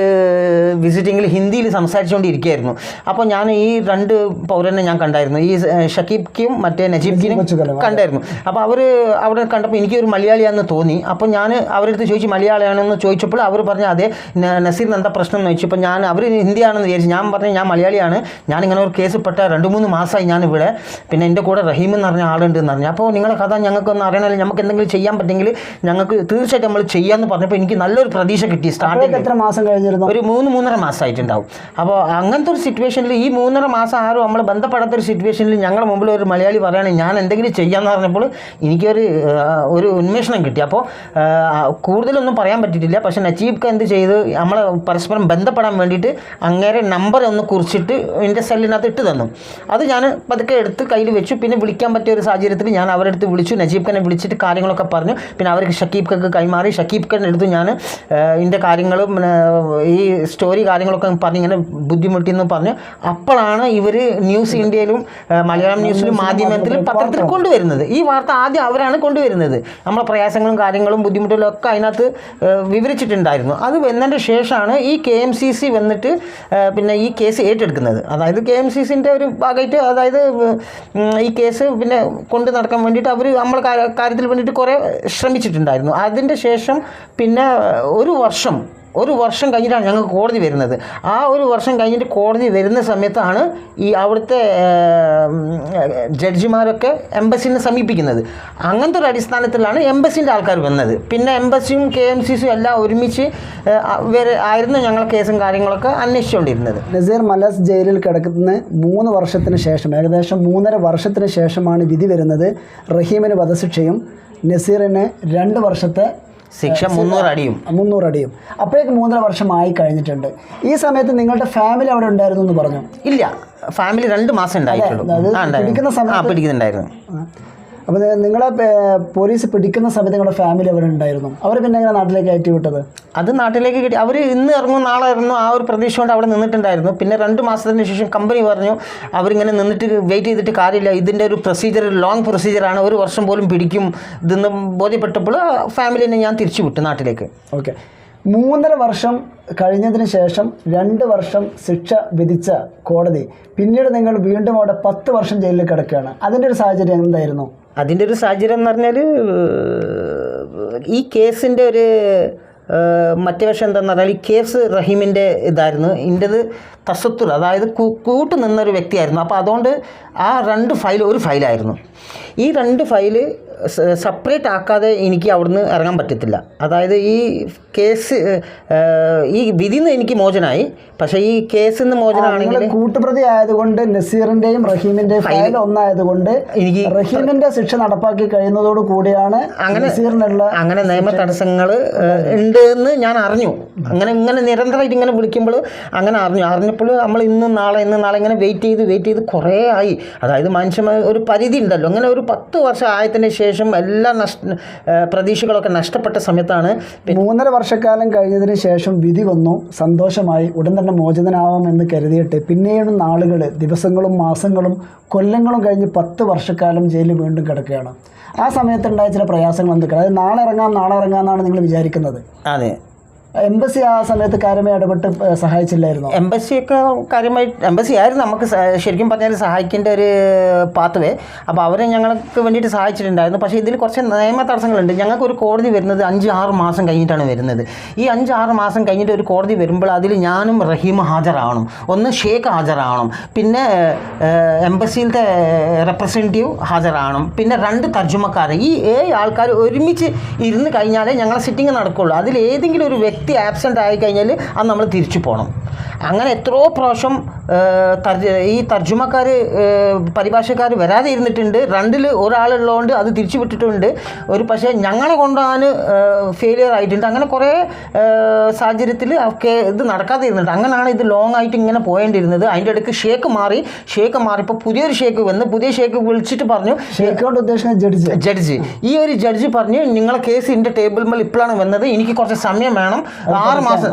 വിസിറ്റിങ്ങിൽ ഹിന്ദിയിൽ സംസാരിച്ചുകൊണ്ടിരിക്കുകയായിരുന്നു അപ്പോൾ ഞാൻ ഈ രണ്ട് പൗരനെ ഞാൻ കണ്ടായിരുന്നു. ഈ ഷക്കീബ്ക്കും മറ്റേ നജീബ്ക്കിനും കണ്ടായിരുന്നു. അപ്പോൾ അവർ അവിടെ കണ്ടപ്പോൾ എനിക്ക് ഒരു മലയാളിയാണെന്ന് തോന്നി. അപ്പോൾ ഞാൻ അവരുടെ അടുത്ത് ചോദിച്ചു മലയാളിയാണെന്ന്? ചോദിച്ചപ്പോൾ അവർ പറഞ്ഞു അതെ നസീർ നസീറിന് എന്താ പ്രശ്നം? എന്ന് ചോദിച്ചപ്പോൾ ഞാൻ അവർ ഹിന്ദിയാണെന്ന് വിചാരിച്ചു ഞാൻ പറഞ്ഞു ഞാൻ മലയാളിയാണ്. ഞാൻ ഇങ്ങനെ ഒരു കേസ് പെട്ട രണ്ട് മൂന്ന് മാസമായി ഞാൻ ഇവിടെ പിന്നെ എന്റെ കൂടെ റഹീം എന്ന് പറഞ്ഞ ആളുണ്ട് എന്ന് പറഞ്ഞു അപ്പോൾ നിങ്ങളുടെ കഥ ഞങ്ങൾക്കൊന്ന് അറിയണമല്ലോ നമുക്ക് എന്തെങ്കിലും ചെയ്യാൻ പറ്റുമെങ്കിൽ ഞങ്ങൾക്ക് തീർച്ചയായിട്ടും നമ്മൾ ചെയ്യാമെന്ന് പറഞ്ഞപ്പോൾ എനിക്ക് നല്ലൊരു പ്രതീക്ഷ കിട്ടി സ്റ്റാർട്ടിങ് എത്ര മാസം കഴിഞ്ഞിരുന്നു? ഒരു മൂന്ന് മൂന്നര മാസമായിട്ടുണ്ടാവും. അപ്പോൾ അങ്ങനത്തെ ഒരു സിറ്റുവേഷനിൽ ഈ മൂന്നര മാസം ആരും നമ്മൾ ബന്ധപ്പെടാത്ത ഒരു സിറ്റുവേഷനിൽ ഞങ്ങളുടെ മുമ്പിൽ ഒരു മലയാളി പറയുകയാണെങ്കിൽ ഞാൻ എന്തെങ്കിലും ചെയ്യാമെന്ന് പറഞ്ഞപ്പോൾ എനിക്കൊരു ഒരു ഉന്മേഷണം കിട്ടി. അപ്പോൾ കൂടുതലൊന്നും പറയാൻ പറ്റിയിട്ടില്ല. പക്ഷേ നജീബ് എന്ത് ചെയ്ത്? നമ്മളെ പരസ്പരം ബന്ധപ്പെടാൻ വേണ്ടിയിട്ട് അങ്ങേരെ നമ്പർ ഒന്ന് കുറിച്ചിട്ട് എന്റെ സെല്ലിനകത്ത് ഇട്ട് തന്നു. അത് ഞാൻ പതുക്കെ എടുത്ത് കയ്യിൽ വെച്ചു. പിന്നെ വിളിക്കാൻ പറ്റിയ ഒരു സാഹചര്യത്തിൽ ഞാൻ അവരുടെ അടുത്ത് വിളിച്ചു നജീബ് ഖാനെ വിളിച്ചിട്ട് കാര്യങ്ങളൊക്കെ പറഞ്ഞു. പിന്നെ അവർക്ക് ഷക്കീബ് ഖക്ക് കൈമാറി. ഷക്കീബ് ഖാൻ എടുത്ത് ഞാൻ ഇതിന്റെ കാര്യങ്ങളും ഈ സ്റ്റോറി കാര്യങ്ങളൊക്കെ പറഞ്ഞ് ഇങ്ങനെ ബുദ്ധിമുട്ടിയെന്ന് പറഞ്ഞു. അപ്പോഴാണ് ഇവർ ന്യൂസ് ഇന്ത്യയിലും മലയാളം ന്യൂസിലും മാധ്യമത്തിലും പത്രത്തിൽ കൊണ്ടുവരുന്നത്. ഈ വാർത്ത ആദ്യം അവരാണ് കൊണ്ടുവരുന്നത്. നമ്മളെ പ്രയാസങ്ങളും കാര്യങ്ങളും ബുദ്ധിമുട്ടുകളും ഒക്കെ അതിനകത്ത് വിവരിച്ചിട്ടുണ്ടായിരുന്നു. അത് വന്നതിന്റെ ശേഷമാണ് ഈ കെ എം സി സി വന്നിട്ട് പിന്നെ ഈ കേസ് ഏറ്റെടുക്കുന്നത്. അതായത് കെ എം സി സിന്റെ ഒരു ഭാഗമായിട്ട് അതായത് ഈ കേസ് പിന്നെ കൊണ്ട് നടക്കാൻ വേണ്ടിയിട്ട് അവർ നമ്മളെ കാര്യത്തിൽ വേണ്ടിയിട്ട് കുറേ ശ്രമിച്ചിട്ടുണ്ടായിരുന്നു. അതിന്റെ ശേഷം പിന്നെ ഒരു വർഷം ഒരു വർഷം കഴിഞ്ഞിട്ടാണ് ഞങ്ങൾക്ക് കോടതി വരുന്നത്. ആ ഒരു വർഷം കഴിഞ്ഞിട്ട് കോടതി വരുന്ന സമയത്താണ് ഈ അവിടുത്തെ ജഡ്ജിമാരൊക്കെ എംബസിനെ സമീപിക്കുന്നത്. അങ്ങനത്തെ ഒരു അടിസ്ഥാനത്തിലാണ് എംബസിന്റെ ആൾക്കാർ വന്നത്. പിന്നെ എംബസിയും കെ എം സി സിയും എല്ലാം ഒരുമിച്ച് വരെ ആയിരുന്നു ഞങ്ങൾ കേസും കാര്യങ്ങളൊക്കെ അന്വേഷിച്ചുകൊണ്ടിരുന്നത്. നസീർ മലസ് ജയിലിൽ കിടക്കുന്ന മൂന്ന് വർഷത്തിന് ശേഷം ഏകദേശം മൂന്നര വർഷത്തിന് ശേഷമാണ് വിധി വരുന്നത് റഹീമിന് വധശിക്ഷയും നസീറിന് രണ്ട് വർഷത്തെ ശിക്ഷ മുന്നൂറ് അടിയും. മുന്നൂറ് അടിയും. അപ്പോഴേക്ക് മൂന്നര വർഷമായി കഴിഞ്ഞിട്ടുണ്ട്. ഈ സമയത്ത് നിങ്ങളുടെ ഫാമിലി അവിടെ ഉണ്ടായിരുന്നു എന്ന് പറഞ്ഞു. ഇല്ല ഫാമിലി രണ്ട് മാസം ഉണ്ടായിട്ടുള്ളൂ. പിടിക്കുന്ന സമയത്ത് പിടിക്കുന്നുണ്ടായിരുന്നു. അപ്പോൾ നിങ്ങളെ പോലീസ് പിടിക്കുന്ന സമയത്ത് നിങ്ങളുടെ ഫാമിലി അവിടെ ഉണ്ടായിരുന്നു. അവർ പിന്നെ എങ്ങനെ നാട്ടിലേക്ക് കയറ്റി വിട്ടത്? അത് നാട്ടിലേക്ക് കിട്ടി. അവർ ഇന്ന് ഇറങ്ങും നാളെ ഇറങ്ങും ആ ഒരു പ്രതീക്ഷ കൊണ്ട് അവിടെ നിന്നിട്ടുണ്ടായിരുന്നു. പിന്നെ രണ്ട് മാസത്തിന് ശേഷം കമ്പനി പറഞ്ഞു അവരിങ്ങനെ നിന്നിട്ട് വെയിറ്റ് ചെയ്തിട്ട് കാര്യമില്ല. ഇതിന്റെ ഒരു പ്രൊസീജിയർ ലോങ് പ്രൊസീജിയറാണ് ഒരു വർഷം പോലും പിടിക്കും ഇതെന്ന് ബോധ്യപ്പെട്ടപ്പോൾ ഫാമിലിനെ ഞാൻ തിരിച്ചു വിട്ടു നാട്ടിലേക്ക്. ഓക്കെ മൂന്നര വർഷം കഴിഞ്ഞതിന് ശേഷം രണ്ട് വർഷം ശിക്ഷ വിധിച്ച കോടതി. പിന്നീട് നിങ്ങൾ വീണ്ടും അവിടെ പത്ത് വർഷം ജയിലിൽ കിടക്കുകയാണ്. അതിന്റെ ഒരു സാഹചര്യം എന്തായിരുന്നു? അതിന്റെ ഒരു സാഹചര്യം എന്ന് പറഞ്ഞാൽ ഈ കേസിന്റെ ഒരു മറ്റേ വശം എന്താണെന്ന് പറഞ്ഞാൽ ഈ കേസ് റഹീമിന്റെ ഇതായിരുന്നു. ഇന്റെത് തസത്തുർ അതായത് കൂട്ട് നിന്നൊരു വ്യക്തിയായിരുന്നു. അപ്പോൾ അതുകൊണ്ട് ആ രണ്ട് ഫയൽ ഒരു ഫയലായിരുന്നു. ഈ രണ്ട് ഫയൽ സെപ്പറേറ്റ് ആക്കാതെ എനിക്ക് അവിടുന്ന് ഇറങ്ങാൻ പറ്റത്തില്ല. അതായത് ഈ കേസ് ഈ വിധിയിൽ നിന്ന് എനിക്ക് മോചനമായി പക്ഷേ ഈ കേസിൽ നിന്ന് മോചനമാണെങ്കിൽ കൂട്ടുപ്രതി ആയതുകൊണ്ട് നസീറിന്റെയും റഹീമിന്റെയും ഫയൽ ഒന്നായതുകൊണ്ട് എനിക്ക് റഹീമിന്റെ ശിക്ഷ നടപ്പാക്കി കഴിയുന്നതോട് കൂടിയാണ് അങ്ങനെ നസീറിനുള്ള അങ്ങനെ നിയമ തടസ്സങ്ങൾ ഉണ്ട് എന്ന് ഞാൻ അറിഞ്ഞു. അങ്ങനെ ഇങ്ങനെ നിരന്തരമായിട്ട് ഇങ്ങനെ വിളിക്കുമ്പോൾ അങ്ങനെ അറിഞ്ഞു. അറിഞ്ഞപ്പോൾ നമ്മൾ ഇന്ന് നാളെ ഇന്ന് നാളെ ഇങ്ങനെ വെയിറ്റ് ചെയ്ത് വെയിറ്റ് ചെയ്ത് കുറേ ആയി. അതായത് മനുഷ്യന് ഒരു പരിധി ഉണ്ടല്ലോ. അങ്ങനെ ഒരു പത്ത് വർഷം ആയതിന് ശേഷം എല്ലാ നഷ്ട പ്രതീക്ഷകളൊക്കെ നഷ്ടപ്പെട്ട സമയത്താണ് മൂന്നര വർഷക്കാലം കഴിഞ്ഞതിന് ശേഷം വിധി വന്നു. സന്തോഷമായി. ഉടൻ തന്നെ മോചിതനാവാം എന്ന് കരുതിയിട്ട് പിന്നീട് നാളുകൾ ദിവസങ്ങളും മാസങ്ങളും കൊല്ലങ്ങളും കഴിഞ്ഞ് പത്ത് വർഷക്കാലം ജയിലിൽ വീണ്ടും കിടക്കുകയാണ്. ആ സമയത്തുണ്ടായ ചില പ്രയാസങ്ങൾ എന്തൊക്കെയാണ്? അതായത് നാളെ ഇറങ്ങാം നാളെ ഇറങ്ങാം എന്നാണ് നിങ്ങൾ വിചാരിക്കുന്നത്. അതെ. എംബസി ആ സമയത്ത് കാര്യമായി ഇടപെട്ട് സഹായിച്ചില്ലായിരുന്നു? എംബസിയൊക്കെ കാര്യമായി എംബസി ആയിരുന്നു നമുക്ക് ശരിക്കും പറഞ്ഞാൽ സഹായിക്കേണ്ട ഒരു പാത്ത് അപ്പോൾ അവരെ ഞങ്ങൾക്ക് വേണ്ടിയിട്ട് സഹായിച്ചിട്ടുണ്ടായിരുന്നു. പക്ഷേ ഇതിൽ കുറച്ച് നിയമ തടസ്സങ്ങളുണ്ട്. ഞങ്ങൾക്ക് ഒരു കോടതി വരുന്നത് അഞ്ച് ആറ് മാസം കഴിഞ്ഞിട്ടാണ് വരുന്നത്. ഈ അഞ്ച് ആറ് മാസം കഴിഞ്ഞിട്ട് ഒരു കോടതി വരുമ്പോൾ അതിൽ ഞാനും റഹീം ഹാജറാവണം ഒന്ന് ഷേഖ് ഹാജറാവണം പിന്നെ എംബസിയിലത്തെ റെപ്രസെന്റേറ്റീവ് ഹാജറാവണം പിന്നെ രണ്ട് തർജമക്കാർ. ഈ ഏഴ് ആൾക്കാർ ഒരുമിച്ച് ഇരുന്ന് കഴിഞ്ഞാലേ ഞങ്ങളെ സിറ്റിംഗ് നടക്കുള്ളൂ. അതിൽ ഏതെങ്കിലും ഒരു വ്യക്തി ആബ്സെന്റ് ആയിക്കഴിഞ്ഞാൽ അത് നമ്മൾ തിരിച്ചു പോകണം അങ്ങനെ എത്രയോ പ്രാവശ്യം ഈ തർജുമക്കാർ പരിഭാഷക്കാർ വരാതെ ഇരുന്നിട്ടുണ്ട്. രണ്ടിൽ ഒരാളുള്ളതുകൊണ്ട് അത് തിരിച്ചു വിട്ടിട്ടുണ്ട്. ഒരു പക്ഷേ ഞങ്ങളെ കൊണ്ടാണ് ഫെയിലിയർ ആയിട്ടുണ്ട്. അങ്ങനെ കുറേ സാഹചര്യത്തിൽ ഒക്കെ ഇത് നടക്കാതെ ഇരുന്നിട്ട് അങ്ങനെയാണ് ഇത് ലോങ് ആയിട്ട് ഇങ്ങനെ പോയേണ്ടിരുന്നത് അതിന്റെ ഇടയ്ക്ക് ഷേക്ക് മാറി. ഷേക്ക് മാറി ഇപ്പോൾ പുതിയൊരു ഷേക്ക് വന്ന് പുതിയ ഷേക്ക് വിളിച്ചിട്ട് പറഞ്ഞു ഷേക്കോട് ഉദ്ദേശം ജഡ്ജ്. ജഡ്ജ്. ജഡ്ജി ഈ ഒരു ജഡ്ജ് പറഞ്ഞു നിങ്ങളെ കേസ് എന്റെ ടേബിൾ മേൽ ഇപ്പോഴാണ് വന്നത്. എനിക്ക് കുറച്ച് സമയം വേണം. ആറ് മാസം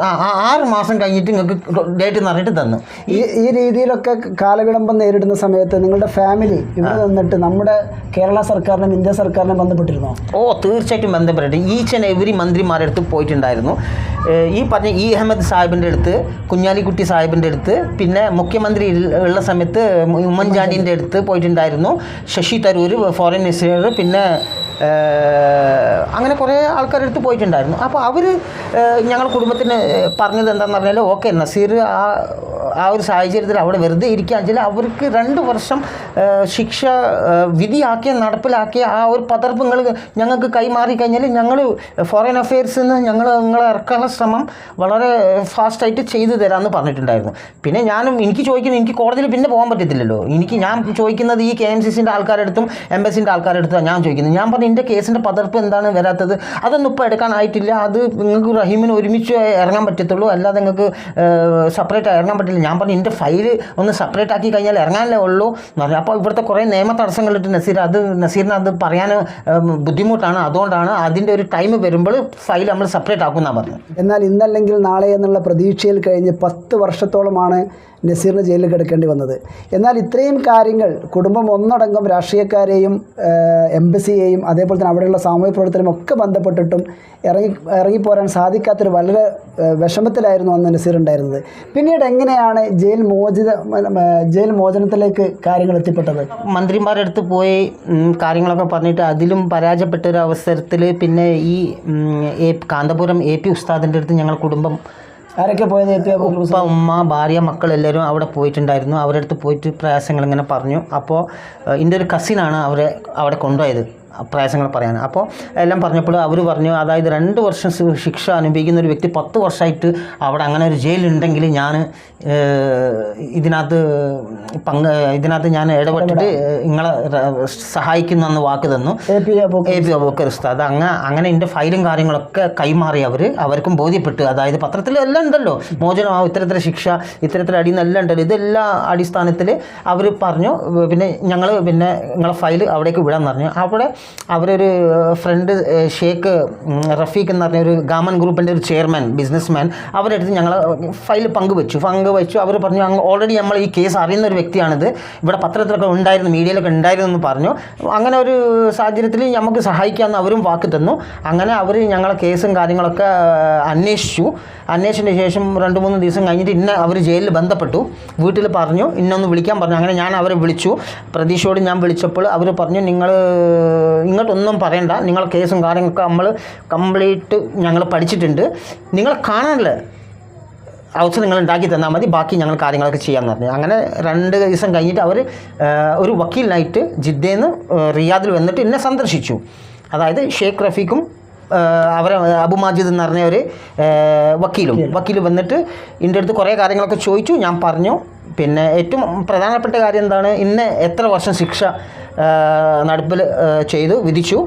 ആറ് മാസം കഴിഞ്ഞിട്ട് നിങ്ങൾക്ക് ഡേറ്റ് എന്ന് പറഞ്ഞിട്ട് തന്നു. ഈ ഈ രീതിയിലൊക്കെ കാലവിളംബം നേരിടുന്ന സമയത്ത് നിങ്ങളുടെ ഫാമിലി ഇവിടെ നിന്നിട്ട് നമ്മുടെ കേരള സർക്കാരിനും ഇന്ത്യ സർക്കാരിനും ബന്ധപ്പെട്ടിരുന്നോ? ഓ തീർച്ചയായിട്ടും ബന്ധപ്പെട്ടിട്ട് ഈച്ച് ആൻഡ് എവരി മന്ത്രിമാരുടെ അടുത്ത് പോയിട്ടുണ്ടായിരുന്നു. ഈ പറഞ്ഞ ഇ അഹമ്മദ് സാഹിബിന്റെ അടുത്ത് കുഞ്ഞാലിക്കുട്ടി സാഹിബിന്റെ അടുത്ത് പിന്നെ മുഖ്യമന്ത്രി ഉള്ള സമയത്ത് ഉമ്മൻചാണ്ടിന്റെ അടുത്ത് പോയിട്ടുണ്ടായിരുന്നു. ശശി തരൂർ ഫോറിൻ മിനിസ്റ്റർ പിന്നെ അങ്ങനെ കുറേ ആൾക്കാരുടെ അടുത്ത് പോയിട്ടുണ്ടായിരുന്നു. അപ്പോൾ അവർ ഞങ്ങൾ കുടുംബത്തിന് പറഞ്ഞത് എന്താണെന്ന് പറഞ്ഞാൽ ഓക്കെ നസീർ ആ ആ ഒരു സാഹചര്യത്തിൽ അവിടെ വെറുതെ ഇരിക്കുകയാണെന്ന് അവർക്ക് രണ്ട് വർഷം ശിക്ഷ വിധിയാക്കിയ നടപ്പിലാക്കിയ ആ ഒരു പതർപ്പ് നിങ്ങൾ ഞങ്ങൾക്ക് കൈമാറി കഴിഞ്ഞാൽ ഞങ്ങൾ ഫോറിൻ അഫെയർസിൽ നിന്ന് ഞങ്ങൾ നിങ്ങളെ ഇറക്കാനുള്ള ശ്രമം വളരെ ഫാസ്റ്റായിട്ട് ചെയ്തു തരാമെന്ന് പറഞ്ഞിട്ടുണ്ടായിരുന്നു. പിന്നെ ഞാനും എനിക്ക് ചോദിക്കുന്നത് എനിക്ക് കോടതിയിൽ പിന്നെ പോകാൻ പറ്റത്തില്ലല്ലോ. എനിക്ക് ഞാൻ ചോദിക്കുന്നത് ഈ കെ എം സി സിന്റെ ആൾക്കാരെടുത്തും എംബസിന്റെ ആൾക്കാരെടുത്തും ഞാൻ ചോദിക്കുന്നത്. ഞാൻ പറഞ്ഞു എന്റെ കേസിന്റെ പതർപ്പ് എന്താണ് വരാത്തത്? അതൊന്നും ഇപ്പോൾ എടുക്കാനായിട്ടില്ല. അത് നിങ്ങൾക്ക് റഹീമിന് ഒരുമിച്ച് ഇറങ്ങാൻ പറ്റത്തുള്ളൂ. അല്ലാതെ നിങ്ങൾക്ക് സെപ്പറേറ്റ് ഇറങ്ങാൻ പറ്റില്ല. ഞാൻ പറഞ്ഞു എന്റെ ഫയൽ ഒന്ന് സെപ്പറേറ്റ് ആക്കി കഴിഞ്ഞാൽ ഇറങ്ങാനല്ലേ ഉള്ളൂ പറഞ്ഞു. അപ്പോൾ ഇവിടുത്തെ കുറേ നിയമ തടസ്സങ്ങളിട്ട് നസീർ അത് നസീറിന് അത് പറയാൻ ബുദ്ധിമുട്ടാണ്. അതുകൊണ്ടാണ് അതിന്റെ ഒരു ടൈം വരുമ്പോൾ ഫയൽ നമ്മൾ സെപ്പറേറ്റ് ആക്കുമെന്നാണ് എന്നാൽ ഇന്നല്ലെങ്കിൽ നാളെ എന്നുള്ള പ്രതീക്ഷയിൽ കഴിഞ്ഞ് പത്ത് വർഷത്തോളമാണ് നസീറിന് ജയിലിൽ കിടക്കേണ്ടി വന്നത്. എന്നാൽ ഇത്രയും കാര്യങ്ങൾ കുടുംബം ഒന്നടങ്കം രാഷ്ട്രീയക്കാരെയും എംബസിയെയും അതേപോലെ തന്നെ അവിടെയുള്ള സാമൂഹ്യ പ്രവർത്തനം ഒക്കെ ബന്ധപ്പെട്ടിട്ടും ഇറങ്ങി ഇറങ്ങിപ്പോരാൻ സാധിക്കാത്തൊരു വളരെ വിഷമത്തിലായിരുന്നു അന്ന് നസീർ ഉണ്ടായിരുന്നത്. പിന്നീട് എങ്ങനെയാണ് ജയിൽ മോചിത ജയിൽ മോചനത്തിലേക്ക് കാര്യങ്ങൾ എത്തിപ്പെട്ടത്? മന്ത്രിമാരുടെ അടുത്ത് പോയി കാര്യങ്ങളൊക്കെ പറഞ്ഞിട്ട് അതിലും പരാജയപ്പെട്ട ഒരു അവസരത്തിൽ പിന്നെ ഈ കാന്തപുരം എ പി ഉസ്താദിന്റെ അടുത്ത് ഞങ്ങൾ കുടുംബം ആരൊക്കെ പോയത് ഉപ്പ ഉമ്മ ഭാര്യ മക്കൾ എല്ലാവരും അവിടെ പോയിട്ടുണ്ടായിരുന്നു. അവരുടെ അടുത്ത് പോയിട്ട് പ്രയാസങ്ങൾ ഇങ്ങനെ പറഞ്ഞു. അപ്പോൾ എന്റെ ഒരു കസിനാണ് അവരെ അവിടെ കൊണ്ടുപോയത്. പ്രയാസങ്ങൾ പറയാൻ അപ്പോൾ എല്ലാം പറഞ്ഞപ്പോൾ അവർ പറഞ്ഞു അതായത് രണ്ട് വർഷം ശിക്ഷ അനുഭവിക്കുന്ന ഒരു വ്യക്തി പത്ത് വർഷമായിട്ട് അവിടെ അങ്ങനെ ഒരു ജയിലുണ്ടെങ്കിൽ ഞാൻ ഇതിനകത്ത് പങ്ക് ഇതിനകത്ത് ഞാൻ ഇടപെട്ടിട്ട് നിങ്ങളെ സഹായിക്കുന്നെന്ന് വാക്ക് തന്നു. എ പി അബൂക്കർ ഉസ്താദ്. അങ്ങ് അങ്ങനെ എന്റെ ഫയലും കാര്യങ്ങളൊക്കെ കൈമാറി അവർ അവർക്കും ബോധ്യപ്പെട്ടു. അതായത് പത്രത്തിൽ എല്ലാം ഉണ്ടല്ലോ. മോചനമാവും ഇത്തരത്തിലെ ശിക്ഷ ഇത്തരത്തിൽ അടിയിൽ എല്ലാം ഉണ്ടല്ലോ. ഇതെല്ലാം അടിസ്ഥാനത്തിൽ അവർ പറഞ്ഞു പിന്നെ ഞങ്ങൾ പിന്നെ നിങ്ങളെ ഫയൽ അവിടേക്ക് വിടാൻ പറഞ്ഞു. അവിടെ അവരൊരു ഫ്രണ്ട് ഷേക്ക് റഫീഖ് എന്ന് പറഞ്ഞ ഒരു ഗാമൻ ഗ്രൂപ്പിന്റെ ഒരു ചെയർമാൻ ബിസിനസ്മാൻ അവരുടെ അടുത്ത് ഞങ്ങൾ ഫയൽ പങ്കുവെച്ചു. പങ്കുവെച്ചു. അവർ പറഞ്ഞു അങ്ങ് ഓൾറെഡി നമ്മൾ ഈ കേസ് അറിയുന്ന ഒരു വ്യക്തിയാണിത്. ഇവിടെ പത്രത്തിലൊക്കെ ഉണ്ടായിരുന്നു മീഡിയയിലൊക്കെ ഉണ്ടായിരുന്നു എന്ന് പറഞ്ഞു. അങ്ങനെ ഒരു സാഹചര്യത്തിൽ നമുക്ക് സഹായിക്കാമെന്ന് അവരും വാക്ക് തന്നു. അങ്ങനെ അവർ ഞങ്ങളെ കേസും കാര്യങ്ങളൊക്കെ അന്വേഷിച്ചു. അന്വേഷിച്ചതിന് ശേഷം രണ്ട് മൂന്ന് ദിവസം കഴിഞ്ഞിട്ട് ഇന്ന അവർ ജയിലിൽ ബന്ധപ്പെട്ടു. വീട്ടിൽ പറഞ്ഞു ഇന്നൊന്ന് വിളിക്കാൻ പറഞ്ഞു. അങ്ങനെ ഞാൻ അവരെ വിളിച്ചു. പ്രതീക്ഷയോട് ഞാൻ വിളിച്ചപ്പോൾ അവർ പറഞ്ഞു നിങ്ങൾ ഇങ്ങോട്ടൊന്നും പറയണ്ട. നിങ്ങൾ കേസും കാര്യങ്ങളൊക്കെ നമ്മൾ കംപ്ലീറ്റ് ഞങ്ങൾ പഠിച്ചിട്ടുണ്ട്. നിങ്ങൾ കാണാനുള്ള അവസരം നിങ്ങൾ ഉണ്ടാക്കി തന്നാൽ മതി. ബാക്കി ഞങ്ങൾ കാര്യങ്ങളൊക്കെ ചെയ്യാമെന്ന് പറഞ്ഞു. അങ്ങനെ രണ്ട് ദിവസം കഴിഞ്ഞിട്ട് അവർ ഒരു വക്കീലിനായിട്ട് ജിദ്ദേന്ന് റിയാദിൽ വന്നിട്ട് എന്നെ സന്ദർശിച്ചു. അതായത് ഷേഖ് റഫീഖും അവരെ അബു മാജിദ് എന്ന് പറഞ്ഞ ഒരു വക്കീലും. വക്കീൽ വന്നിട്ട് എന്റെ അടുത്ത് കുറേ കാര്യങ്ങളൊക്കെ ചോദിച്ചു. ഞാൻ പറഞ്ഞു പിന്നെ ഏറ്റവും പ്രധാനപ്പെട്ട കാര്യം എന്താണ്? ഇന്ന് എത്ര വർഷം ശിക്ഷ നടപ്പിൽ ചെയ്തു വിധിച്ചു?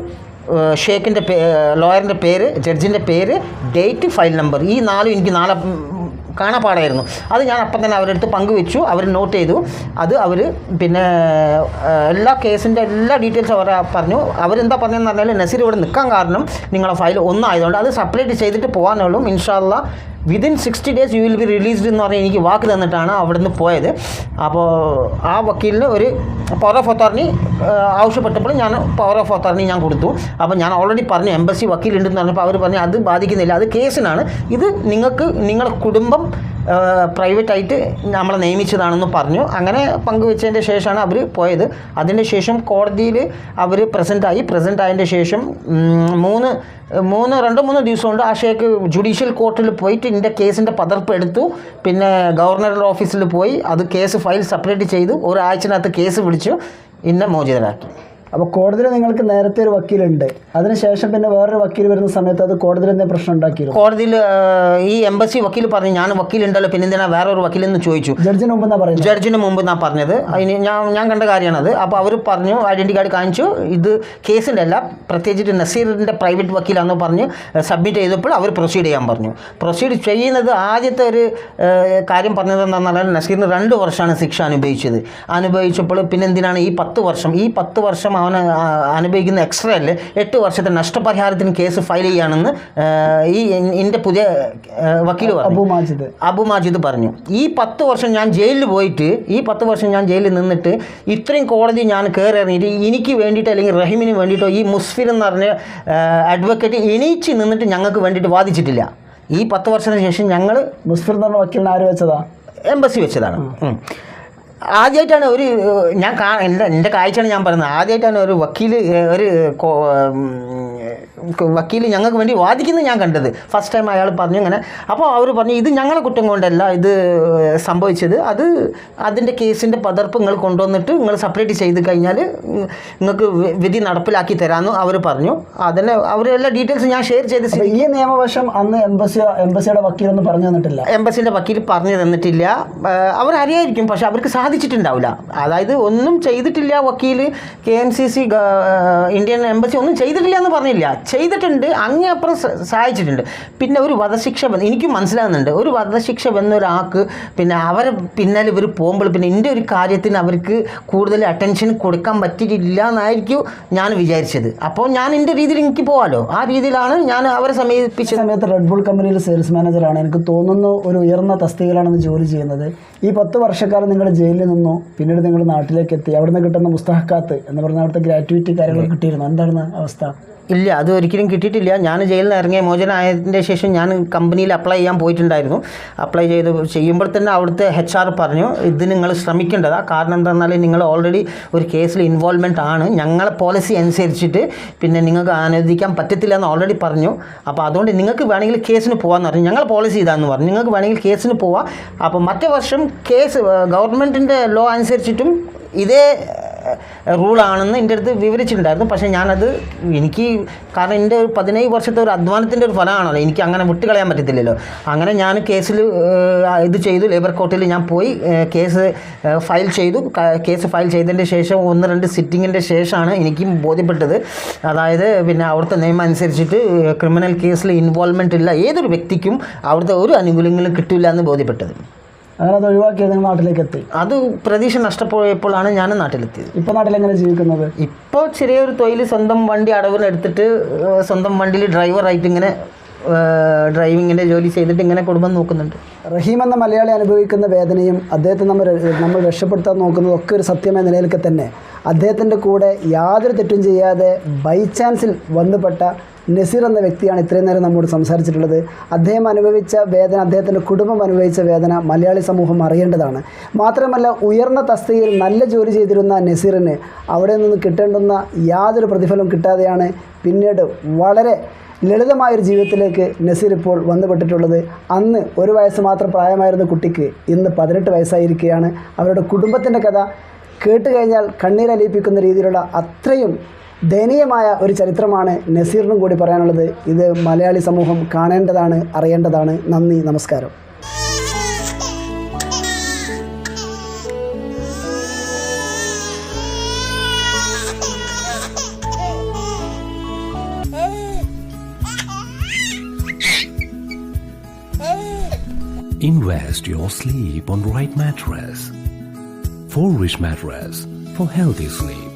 ഷേഖിന്റെ പേ ലോയറിന്റെ പേര് ജഡ്ജിന്റെ പേര് ഡേറ്റ് ഫയൽ നമ്പർ. ഈ നാലും എനിക്ക് നാളെ കാണാപ്പാടായിരുന്നു അത് ഞാൻ അപ്പം തന്നെ അവരെടുത്ത് പങ്കുവെച്ചു അവർ നോട്ട് ചെയ്തു. അത് അവർ പിന്നെ എല്ലാ കേസിന്റെ എല്ലാ ഡീറ്റെയിൽസും അവർ പറഞ്ഞു. അവരെന്താ പറഞ്ഞതെന്ന് പറഞ്ഞാൽ നസീർ ഇവിടെ നിൽക്കാൻ കാരണം നിങ്ങളുടെ ഫയൽ ഒന്നായതുകൊണ്ട് അത് സെപ്പറേറ്റ് ചെയ്തിട്ട് പോകാനുള്ളൂ ഇൻഷാല്ല within sixty days you will be released എന്ന് പറഞ്ഞ് എനിക്ക് വാക്ക് തന്നിട്ടാണ് അവിടുന്ന് പോയത്. അപ്പോൾ ആ വക്കീലിന് ഒരു പവർ ഓഫ് അതോറിറ്റി ആവശ്യപ്പെട്ടപ്പോൾ ഞാൻ പവർ ഓഫ് അതോറിറ്റി ഞാൻ കൊടുത്തു. അപ്പോൾ ഞാൻ ഓൾറെഡി പറഞ്ഞു എംബസി വക്കീലുണ്ടെന്ന് പറഞ്ഞപ്പോൾ അവർ പറഞ്ഞു അത് ബാധിക്കുന്നില്ല അത് കേസിനാണ്. ഇത് നിങ്ങൾക്ക് നിങ്ങളുടെ കുടുംബം പ്രൈവറ്റായിട്ട് നമ്മളെ നിയമിച്ചതാണെന്ന് പറഞ്ഞു. അങ്ങനെ പങ്കുവെച്ചതിന്റെ ശേഷമാണ് അവർ പോയത്. അതിന്റെ ശേഷം കോടതിയിൽ അവർ പ്രസന്റായി പ്രസന്റ് ആയതിന്റെ ശേഷം മൂന്ന് മൂന്ന് രണ്ട് മൂന്ന് ദിവസം കൊണ്ട് ആ ഷേക്ക് ജുഡീഷ്യൽ കോർട്ടിൽ പോയിട്ട് എന്റെ കേസിന്റെ പതർപ്പ് എടുത്തു. പിന്നെ ഗവർണറുടെ ഓഫീസിൽ പോയി. അത് കേസ് ഫയൽ സെപ്പറേറ്റ് ചെയ്തു ഒരാഴ്ചനകത്ത് കേസ് വിളിച്ചു. ഇന്നെ മോചിതരാക്കി അപ്പോൾ കോടതിയിൽ നിങ്ങൾക്ക് നേരത്തെ ഒരു വക്കീലുണ്ട്. അതിനുശേഷം പിന്നെ വേറൊരു വക്കീൽ വരുന്ന സമയത്ത് അത് കോടതിയിൽ എന്തെങ്കിലും പ്രശ്നം ഉണ്ടാക്കിയിരുന്നു? കോടതിയിൽ ഈ എംബസി വക്കീൽ പറഞ്ഞു ഞാൻ വക്കീലുണ്ടല്ലോ പിന്നെ എന്തിനാ വേറെ ഒരു വക്കീലെന്ന് ചോദിച്ചു. ജഡ്ജിന് മുമ്പ് എന്നാ പറയുന്നത്? ജഡ്ജിന് മുമ്പ് ഞാൻ പറഞ്ഞത്. അതിന് ഞാൻ ഞാൻ കണ്ട കാര്യമാണത് അപ്പോൾ അവർ പറഞ്ഞു ഐഡന്റി കാർഡ് കാണിച്ചു. ഇത് കേസിന്റെ അല്ല പ്രത്യേകിച്ച് നസീറിന്റെ പ്രൈവറ്റ് വക്കീലാണെന്ന് പറഞ്ഞ് സബ്മിറ്റ് ചെയ്തപ്പോൾ അവർ പ്രൊസീഡ് ചെയ്യാൻ പറഞ്ഞു. പ്രൊസീഡ് ചെയ്യുന്നത് ആദ്യത്തെ ഒരു കാര്യം പറഞ്ഞത് എന്താണെന്ന് പറഞ്ഞാൽ നസീറിന് രണ്ട് വർഷമാണ് ശിക്ഷ അനുഭവിച്ചത്. അനുഭവിച്ചപ്പോൾ പിന്നെ എന്തിനാണ് ഈ പത്ത് വർഷം? ഈ പത്ത് വർഷം അവന് ആ, അനുഭവിക്കുന്ന എക്സ്ട്രയിൽ എട്ട് വർഷത്തെ നഷ്ടപരിഹാരത്തിന് കേസ് ഫയൽ ചെയ്യുകയാണെന്ന് ഈ എന്റെ പുതിയ വക്കീൽ പറഞ്ഞു. മാജിദ്. അബു മാജിദ് പറഞ്ഞു. ഈ പത്ത് വർഷം ഞാൻ ജയിലിൽ പോയിട്ട് ഈ പത്ത് വർഷം ഞാൻ ജയിലിൽ നിന്നിട്ട് ഇത്രയും കോടതി ഞാൻ കയറി ഇറങ്ങിയിട്ട് എനിക്ക് വേണ്ടിയിട്ട് അല്ലെങ്കിൽ റഹീമിന് വേണ്ടിയിട്ടോ ഈ മുസ്ഫിർ എന്ന് പറഞ്ഞ അഡ്വക്കേറ്റ് എണീച്ച് നിന്നിട്ട് ഞങ്ങൾക്ക് വേണ്ടിയിട്ട് വാദിച്ചിട്ടില്ല. ഈ പത്ത് വർഷത്തിന് ശേഷം ഞങ്ങൾ മുസ്ഫിർ എന്ന് പറഞ്ഞ വക്കീലിനെ ആര് വെച്ചതാണ്. എംബസി വെച്ചതാണ്. ആദ്യമായിട്ടാണ് ഒരു ഞാൻ എന്റെ എന്റെ കാഴ്ചയാണ് ഞാൻ പറയുന്നത്. ആദ്യമായിട്ടാണ് ഒരു വക്കീൽ ഒരു വക്കീൽ ഞങ്ങൾക്ക് വേണ്ടി വാദിക്കുന്നത് ഞാൻ കണ്ടത്. ഫസ്റ്റ് ടൈം അയാൾ പറഞ്ഞു അങ്ങനെ അപ്പോൾ അവർ പറഞ്ഞു ഇത് ഞങ്ങളെ കുറ്റം കൊണ്ടല്ല ഇത് സംഭവിച്ചത്. അത് അതിന്റെ കേസിന്റെ പകർപ്പ് നിങ്ങൾ കൊണ്ടുവന്നിട്ട് നിങ്ങൾ സെപ്പറേറ്റ് ചെയ്ത് കഴിഞ്ഞാൽ നിങ്ങൾക്ക് വിധി നടപ്പിലാക്കി തരാമെന്ന് അവർ പറഞ്ഞു. അതന്നെ അവർ എല്ലാ ഡീറ്റെയിൽസ് ഞാൻ ഷെയർ ചെയ്ത് ഈ നിയമവശം അന്ന് എംബസി എംബസിയുടെ വക്കീലൊന്നും പറഞ്ഞു തന്നിട്ടില്ല. എംബസിന്റെ വക്കീൽ പറഞ്ഞു തന്നിട്ടില്ല. അവർ അവരറിയായിരിക്കും പക്ഷെ അവർക്ക് സാധിച്ചിട്ടുണ്ടാവില്ല. അതായത് ഒന്നും ചെയ്തിട്ടില്ല വക്കീൽ K M C C Indian embassy ഒന്നും ചെയ്തിട്ടില്ല എന്ന് പറഞ്ഞില്ല. ചെയ്തിട്ടില്ല ചെയ്തിട്ടുണ്ട് അങ്ങേപ്പുറം സഹായിച്ചിട്ടുണ്ട്. പിന്നെ ഒരു വധശിക്ഷ എനിക്കും മനസ്സിലാകുന്നുണ്ട്. ഒരു വധശിക്ഷ വന്നൊരാൾക്ക് പിന്നെ അവർ പിന്നാലെ ഇവർ പോകുമ്പോൾ പിന്നെ എന്റെ ഒരു കാര്യത്തിന് അവർക്ക് കൂടുതൽ അറ്റൻഷൻ കൊടുക്കാൻ പറ്റിയിട്ടില്ല എന്നായിരിക്കും ഞാൻ വിചാരിച്ചത്. അപ്പോൾ ഞാൻ എന്റെ രീതിയിൽ എനിക്ക് പോകാമല്ലോ ആ രീതിയിലാണ് ഞാൻ അവരെ സമീപിച്ച സമയത്ത് റെഡ് ബുൾ കമ്പനിയിൽ സെയിൽസ് മാനേജറാണ് എനിക്ക് തോന്നുന്നു ഒരു ഉയർന്ന തസ്തികയിലാണെന്ന് ജോലി ചെയ്യുന്നത്. ഈ പത്ത് വർഷക്കാലം നിങ്ങൾ ജയിലിൽ നിന്നു പിന്നീട് നിങ്ങൾ നാട്ടിലേക്ക് എത്തി അവിടെ നിന്ന് കിട്ടുന്ന മുസ്തഹക്കാത്ത് എന്ന് പറഞ്ഞ അവിടുത്തെ ഗ്രാറ്റുവിറ്റി കാര്യങ്ങൾ കിട്ടിയിരുന്നു. എന്താണ് അവസ്ഥ? ഇല്ല അത് ഒരിക്കലും കിട്ടിയിട്ടില്ല. ഞാൻ ജയിലിൽ നിന്ന് ഇറങ്ങിയ മോചനമായതിന്റെ ശേഷം ഞാൻ കമ്പനിയിൽ അപ്ലൈ ചെയ്യാൻ പോയിട്ടുണ്ടായിരുന്നു. അപ്ലൈ ചെയ്ത് ചെയ്യുമ്പോൾ തന്നെ അവിടുത്തെ എച്ച് ആർ പറഞ്ഞു ഇത് നിങ്ങൾ ശ്രമിക്കേണ്ടതാണ് കാരണം എന്താണെന്നാൽ നിങ്ങൾ ഓൾറെഡി ഒരു കേസിൽ ഇൻവോൾവ്മെന്റ് ആണ്. ഞങ്ങളെ പോളിസി അനുസരിച്ചിട്ട് പിന്നെ നിങ്ങൾക്ക് അനുവദിക്കാൻ പറ്റത്തില്ല എന്ന് ഓൾറെഡി പറഞ്ഞു. അപ്പോൾ അതുകൊണ്ട് നിങ്ങൾക്ക് വേണമെങ്കിൽ കേസിന് പോകാമെന്ന് പറഞ്ഞു. ഞങ്ങൾ പോളിസി ഇതാന്ന് പറഞ്ഞു. നിങ്ങൾക്ക് വേണമെങ്കിൽ കേസിന് പോവാം. അപ്പോൾ മറ്റേ വർഷം കേസ് ഗവൺമെന്റിന്റെ ലോ അനുസരിച്ചിട്ടും ഇതേ റൂളാണെന്ന് എന്റെ അടുത്ത് വിവരിച്ചിട്ടുണ്ടായിരുന്നു. പക്ഷേ ഞാനത് എനിക്ക് കാരണം എന്റെ ഒരു പതിനേഴ് വർഷത്തെ ഒരു അധ്വാനത്തിന്റെ ഒരു ഫലമാണല്ലോ. എനിക്ക് അങ്ങനെ വിട്ടുകളയാൻ പറ്റത്തില്ലല്ലോ. അങ്ങനെ ഞാൻ കേസിൽ ഇത് ചെയ്തു. ലേബർ കോർട്ടിൽ ഞാൻ പോയി കേസ് ഫയൽ ചെയ്തു. കേസ് ഫയൽ ചെയ്തതിന്റെ ശേഷം ഒന്ന് രണ്ട് സിറ്റിങ്ങിന്റെ ശേഷമാണ് എനിക്കും ബോധ്യപ്പെട്ടത്. അതായത് പിന്നെ അവിടുത്തെ നിയമം അനുസരിച്ചിട്ട് ക്രിമിനൽ കേസിൽ ഇൻവോൾവ്മെന്റ് ഇല്ല. ഏതൊരു വ്യക്തിക്കും അവിടുത്തെ ഒരു ആനുകൂല്യങ്ങളും കിട്ടില്ല എന്ന് ബോധ്യപ്പെട്ടത്. അങ്ങനെ അത് ഒഴിവാക്കിയത് നിങ്ങൾ നാട്ടിലേക്ക് എത്തി അത് പ്രതീക്ഷ നഷ്ടപ്പോയപ്പോഴാണ് ഞാൻ നാട്ടിലെത്തിയത്. ഇപ്പോൾ നാട്ടിൽ എങ്ങനെ ജീവിക്കുന്നത്? ഇപ്പോൾ ചെറിയൊരു തൊഴിൽ സ്വന്തം വണ്ടി അടവിന് എടുത്തിട്ട് സ്വന്തം വണ്ടിയിൽ ഡ്രൈവറായിട്ട് ഇങ്ങനെ ഡ്രൈവിങ്ങിന്റെ ജോലി ചെയ്തിട്ട് ഇങ്ങനെ കുടുംബം നോക്കുന്നുണ്ട്. റഹീം എന്ന മലയാളി അനുഭവിക്കുന്ന വേദനയും അദ്ദേഹത്തെ നമ്മൾ നമ്മൾ രക്ഷപ്പെടുത്താൻ നോക്കുന്നതും ഒക്കെ ഒരു സത്യമായ നിലയിലൊക്കെ തന്നെ. അദ്ദേഹത്തിന്റെ കൂടെ യാതൊരു തെറ്റും ചെയ്യാതെ ബൈ ചാൻസിൽ വന്നുപെട്ട നസീർ എന്ന വ്യക്തിയാണ് ഇത്രയും നേരം നമ്മോട് സംസാരിച്ചിട്ടുള്ളത്. അദ്ദേഹം അനുഭവിച്ച വേദന അദ്ദേഹത്തിന്റെ കുടുംബം അനുഭവിച്ച വേദന മലയാളി സമൂഹം അറിയേണ്ടതാണ്. മാത്രമല്ല ഉയർന്ന തസ്തികയിൽ നല്ല ജോലി ചെയ്തിരുന്ന നസീറിന് അവിടെ നിന്ന് കിട്ടേണ്ടുന്ന യാതൊരു പ്രതിഫലവും കിട്ടാതെയാണ് പിന്നീട് വളരെ ലളിതമായൊരു ജീവിതത്തിലേക്ക് നസീർ ഇപ്പോൾ വന്നുപെട്ടിട്ടുള്ളത്. അന്ന് ഒരു വയസ്സ് മാത്രം പ്രായമായിരുന്ന കുട്ടിക്ക് ഇന്ന് പതിനെട്ട് വയസ്സായിരിക്കുകയാണ്. അവരുടെ കുടുംബത്തിന്റെ കഥ കേട്ടുകഴിഞ്ഞാൽ കണ്ണീരലിയിപ്പിക്കുന്ന രീതിയിലുള്ള അത്രയും ദയനീയമായ ഒരു ചരിത്രമാണ് നസീറിനും കൂടി പറയാനുള്ളത് ഇത് മലയാളി സമൂഹം കാണേണ്ടതാണ് അറിയേണ്ടതാണ് നന്ദി നമസ്കാരം Invest your sleep on right mattress. Full rich mattress for healthy sleep.